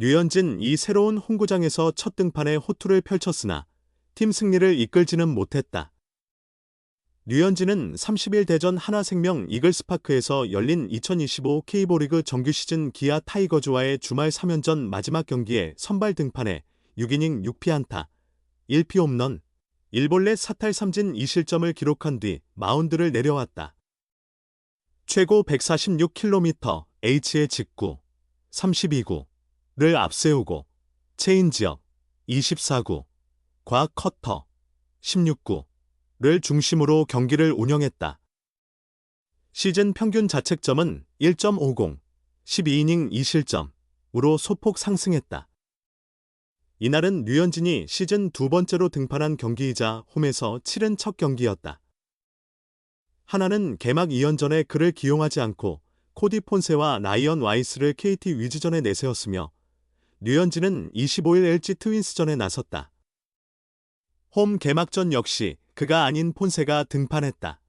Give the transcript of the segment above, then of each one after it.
류현진 이 새로운 홍구장에서 첫 등판에 호투를 펼쳤으나 팀 승리를 이끌지는 못했다. 류현진은 30일 대전 하나생명 이글스파크에서 열린 2025 K보리그 정규 시즌 기아 타이거즈와의 주말 3연전 마지막 경기에 선발 등판해 6이닝 6피안타, 1피 홈런, 1볼넷 사탈 3진 2실점을 기록한 뒤 마운드를 내려왔다. 최고 146km H의 직구, 32구 를 앞세우고 체인지업, 24구, 과학 커터, 16구를 중심으로 경기를 운영했다. 시즌 평균 자책점은 1.50, 12이닝 2실점으로 소폭 상승했다. 이날은 류현진이 시즌 두 번째로 등판한 경기이자 홈에서 치른 첫 경기였다. 하나는 개막 2연전에 그를 기용하지 않고 코디 폰세와 라이언 와이스를 KT 위즈전에 내세웠으며 류현진은 25일 LG 트윈스전에 나섰다. 홈 개막전 역시 그가 아닌 폰세가 등판했다.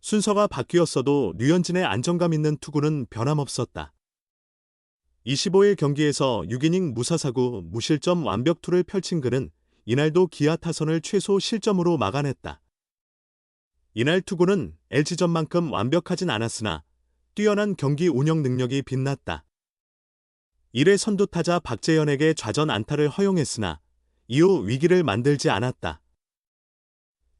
순서가 바뀌었어도 류현진의 안정감 있는 투구는 변함없었다. 25일 경기에서 6이닝 무사사구 무실점 완벽투를 펼친 그는 이날도 기아 타선을 최소 실점으로 막아냈다. 이날 투구는 LG전만큼 완벽하진 않았으나 뛰어난 경기 운영 능력이 빛났다. 1회 선두타자 박재현에게 좌전 안타를 허용했으나 이후 위기를 만들지 않았다.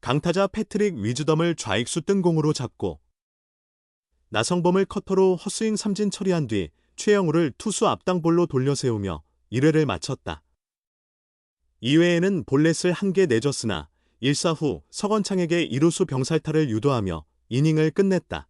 강타자 패트릭 위즈덤을 좌익수 뜬공으로 잡고 나성범을 커터로 헛스윙 삼진 처리한 뒤 최영우를 투수 앞당볼로 돌려세우며 1회를 마쳤다. 2회에는 볼넷을 한 개 내줬으나 1사 후 서건창에게 2루수 병살타를 유도하며 이닝을 끝냈다.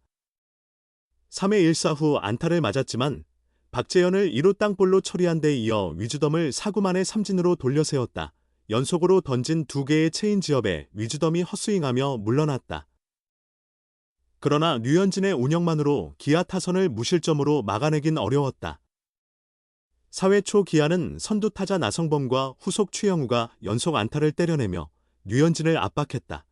3회 1사 후 안타를 맞았지만 박재현을 2루 땅볼로 처리한 데 이어 위즈덤을 4구 만에 삼진으로 돌려세웠다. 연속으로 던진 두 개의 체인지업에 위즈덤이 헛스윙하며 물러났다. 그러나 류현진의 운영만으로 기아 타선을 무실점으로 막아내긴 어려웠다. 4회 초 기아는 선두 타자 나성범과 후속 최영우가 연속 안타를 때려내며 류현진을 압박했다.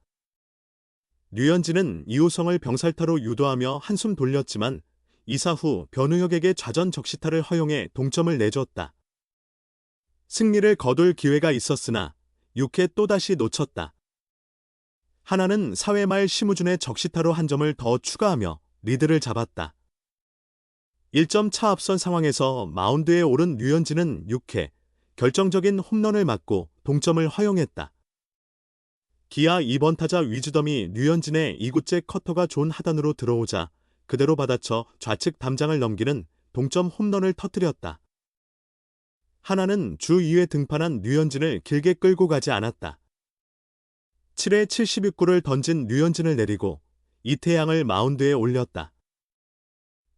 류현진은 이호성을 병살타로 유도하며 한숨 돌렸지만 2사 후 변우혁에게 좌전 적시타를 허용해 동점을 내줬다. 승리를 거둘 기회가 있었으나 6회 또다시 놓쳤다. 하나는 4회 말 심우준의 적시타로 한 점을 더 추가하며 리드를 잡았다. 1점 차 앞선 상황에서 마운드에 오른 류현진은 6회 결정적인 홈런을 맞고 동점을 허용했다. 기아 2번 타자 위즈덤이 류현진의 2구째 커터가 존 하단으로 들어오자 그대로 받아쳐 좌측 담장을 넘기는 동점 홈런을 터뜨렸다. 하나는 주 2회 등판한 류현진을 길게 끌고 가지 않았다. 7회 72구를 던진 류현진을 내리고 이태양을 마운드에 올렸다.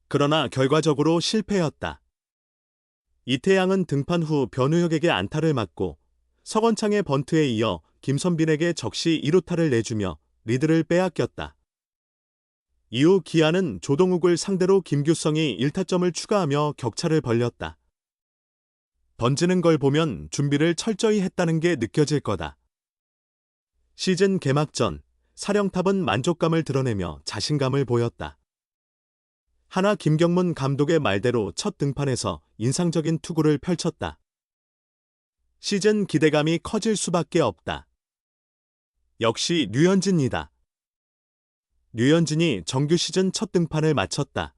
그러나 결과적으로 실패였다. 이태양은 등판 후 변우혁에게 안타를 맞고 서건창의 번트에 이어 김선빈에게 적시 2루타를 내주며 리드를 빼앗겼다. 이후 기아는 조동욱을 상대로 김규성이 1타점을 추가하며 격차를 벌렸다. 던지는 걸 보면 준비를 철저히 했다는 게 느껴질 거다. 시즌 개막 전 사령탑은 만족감을 드러내며 자신감을 보였다. 하나 김경문 감독의 말대로 첫 등판에서 인상적인 투구를 펼쳤다. 시즌 기대감이 커질 수밖에 없다. 역시 류현진이다. 류현진이 정규 시즌 첫 등판을 마쳤다.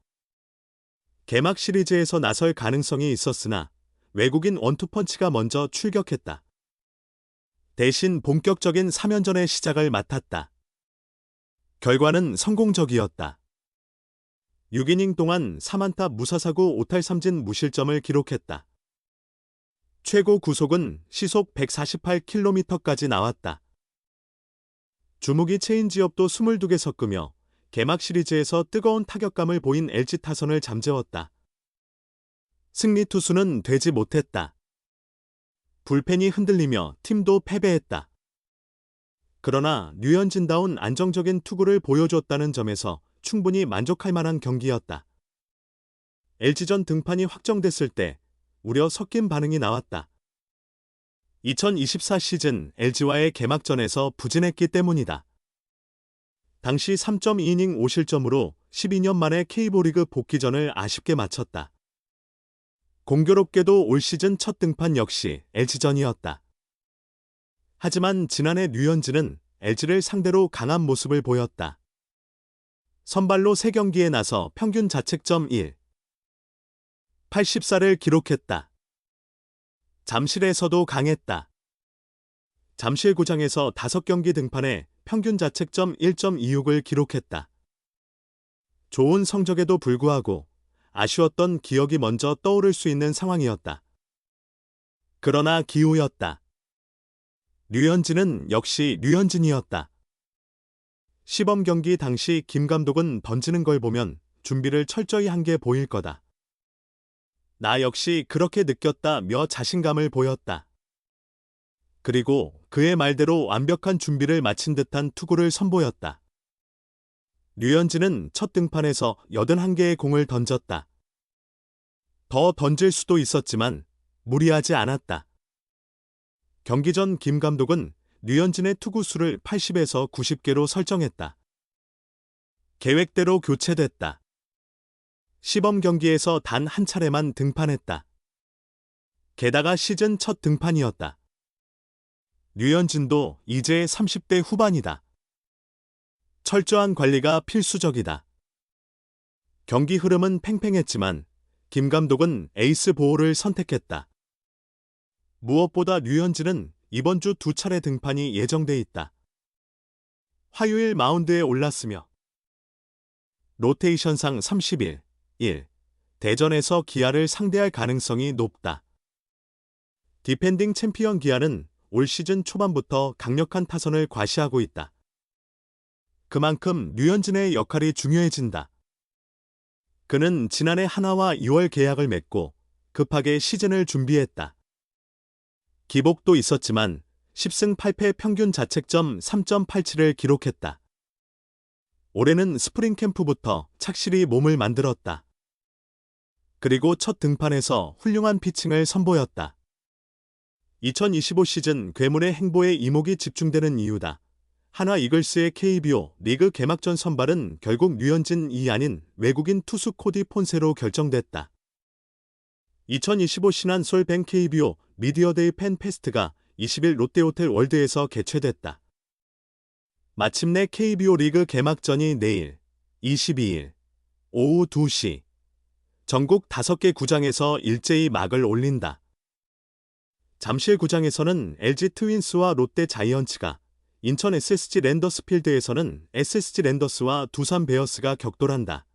개막 시리즈에서 나설 가능성이 있었으나 외국인 원투펀치가 먼저 출격했다. 대신 본격적인 3연전의 시작을 맡았다. 결과는 성공적이었다. 6이닝 동안 3안타 무사사구 5탈 3진 무실점을 기록했다. 최고 구속은 시속 148km까지 나왔다. 주무기 체인지업도 22개 섞으며 개막 시리즈에서 뜨거운 타격감을 보인 LG 타선을 잠재웠다. 승리 투수는 되지 못했다. 불펜이 흔들리며 팀도 패배했다. 그러나 류현진다운 안정적인 투구를 보여줬다는 점에서 충분히 만족할 만한 경기였다. LG전 등판이 확정됐을 때 우려 섞인 반응이 나왔다. 2024 시즌 LG와의 개막전에서 부진했기 때문이다. 당시 3.2이닝 5실점으로 12년 만에 K보리그 복귀전을 아쉽게 마쳤다. 공교롭게도 올 시즌 첫 등판 역시 LG전이었다. 하지만 지난해 류현진은 LG를 상대로 강한 모습을 보였다. 선발로 3경기에 나서 평균 자책점 1, 84를 기록했다. 잠실에서도 강했다. 잠실구장에서 5경기 등판에 평균 자책점 1.26을 기록했다. 좋은 성적에도 불구하고 아쉬웠던 기억이 먼저 떠오를 수 있는 상황이었다. 그러나 기우였다. 류현진은 역시 류현진이었다. 시범 경기 당시 김 감독은 던지는 걸 보면 준비를 철저히 한 게 보일 거다. 나 역시 그렇게 느꼈다며 자신감을 보였다. 그리고 그의 말대로 완벽한 준비를 마친 듯한 투구를 선보였다. 류현진은 첫 등판에서 81개의 공을 던졌다. 더 던질 수도 있었지만 무리하지 않았다. 경기 전 김 감독은 류현진의 투구 수를 80에서 90개로 설정했다. 계획대로 교체됐다. 시범 경기에서 단 한 차례만 등판했다. 게다가 시즌 첫 등판이었다. 류현진도 이제 30대 후반이다. 철저한 관리가 필수적이다. 경기 흐름은 팽팽했지만 김 감독은 에이스 보호를 선택했다. 무엇보다 류현진은 이번 주 두 차례 등판이 예정돼 있다. 화요일 마운드에 올랐으며 로테이션상 30일, 1. 대전에서 기아를 상대할 가능성이 높다. 디펜딩 챔피언 기아는 올 시즌 초반부터 강력한 타선을 과시하고 있다. 그만큼 류현진의 역할이 중요해진다. 그는 지난해 하나와 2월 계약을 맺고 급하게 시즌을 준비했다. 기복도 있었지만 10승 8패 평균 자책점 3.87을 기록했다. 올해는 스프링 캠프부터 착실히 몸을 만들었다. 그리고 첫 등판에서 훌륭한 피칭을 선보였다. 2025 시즌 괴물의 행보에 이목이 집중되는 이유다. 하나 이글스의 KBO 리그 개막전 선발은 결국 류현진이 아닌 외국인 투수 코디 폰세로 결정됐다. 2025 신한 솔 뱅 KBO 미디어데이 팬 페스트가 20일 롯데호텔 월드에서 개최됐다. 마침내 KBO 리그 개막전이 내일 22일 오후 2시 전국 5개 구장에서 일제히 막을 올린다. 잠실 구장에서는 LG 트윈스와 롯데 자이언츠가 인천 SSG 랜더스 필드에서는 SSG 랜더스와 두산 베어스가 격돌한다.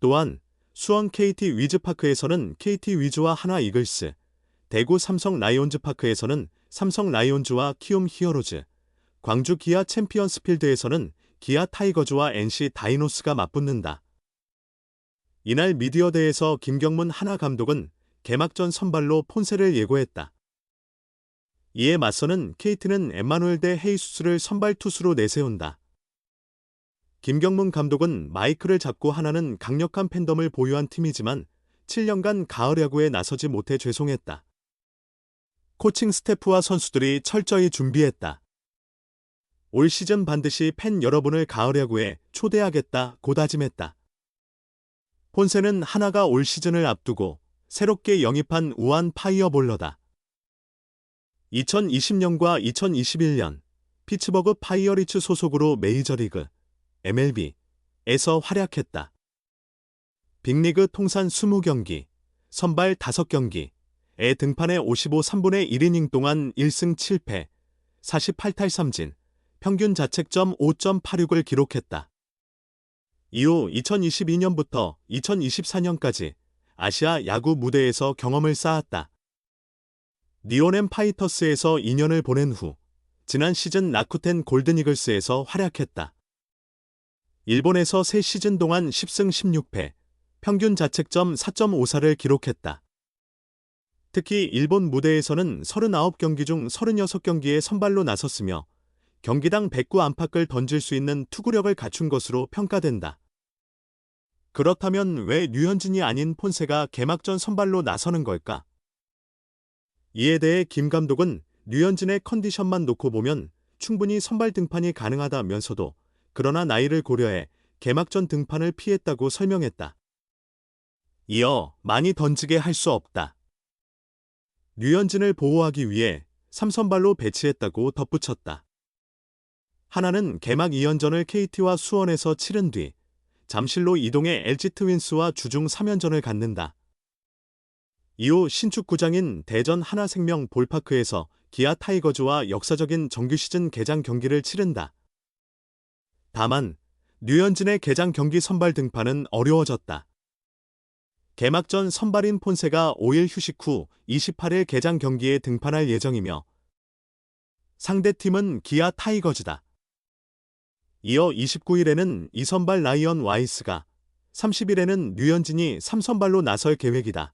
또한 수원 KT 위즈파크에서는 KT 위즈와 하나 이글스, 대구 삼성 라이온즈 파크에서는 삼성 라이온즈와 키움 히어로즈, 광주 기아 챔피언스 필드에서는 기아 타이거즈와 NC 다이노스가 맞붙는다. 이날 미디어대에서 김경문 하나 감독은 개막전 선발로 폰세를 예고했다. 이에 맞서는 KT는 엠마누엘 대 헤이수스를 선발 투수로 내세운다. 김경문 감독은 마이크를 잡고 하나는 강력한 팬덤을 보유한 팀이지만 7년간 가을 야구에 나서지 못해 죄송했다. 코칭 스태프와 선수들이 철저히 준비했다. 올 시즌 반드시 팬 여러분을 가을 야구에 초대하겠다 고다짐했다. 폰세는 하나가 올 시즌을 앞두고 새롭게 영입한 우한 파이어볼러다. 2020년과 2021년 피츠버그 파이어리츠 소속으로 메이저리그 MLB에서 활약했다. 빅리그 통산 20경기, 선발 5경기에 등판해 55 3분의 1이닝 동안 1승 7패, 48탈 3진, 평균 자책점 5.86을 기록했다. 이후 2022년부터 2024년까지 아시아 야구 무대에서 경험을 쌓았다. 니오넴 파이터스에서 2년을 보낸 후 지난 시즌 라쿠텐 골든이글스에서 활약했다. 일본에서 3시즌 동안 10승 16패, 평균 자책점 4.54를 기록했다. 특히 일본 무대에서는 39경기 중 36경기에 선발로 나섰으며 경기당 109 안팎을 던질 수 있는 투구력을 갖춘 것으로 평가된다. 그렇다면 왜 류현진이 아닌 폰세가 개막전 선발로 나서는 걸까? 이에 대해 김 감독은 류현진의 컨디션만 놓고 보면 충분히 선발 등판이 가능하다면서도 그러나 나이를 고려해 개막전 등판을 피했다고 설명했다. 이어 많이 던지게 할 수 없다. 류현진을 보호하기 위해 3선발로 배치했다고 덧붙였다. 하나는 개막 2연전을 KT와 수원에서 치른 뒤 잠실로 이동해 LG 트윈스와 주중 3연전을 갖는다. 이후 신축 구장인 대전 하나생명 볼파크에서 기아 타이거즈와 역사적인 정규 시즌 개장 경기를 치른다. 다만 류현진의 개장 경기 선발 등판은 어려워졌다. 개막전 선발인 폰세가 5일 휴식 후 28일 개장 경기에 등판할 예정이며 상대팀은 기아 타이거즈다. 이어 29일에는 2선발 라이언 와이스가 30일에는 류현진이 3선발로 나설 계획이다.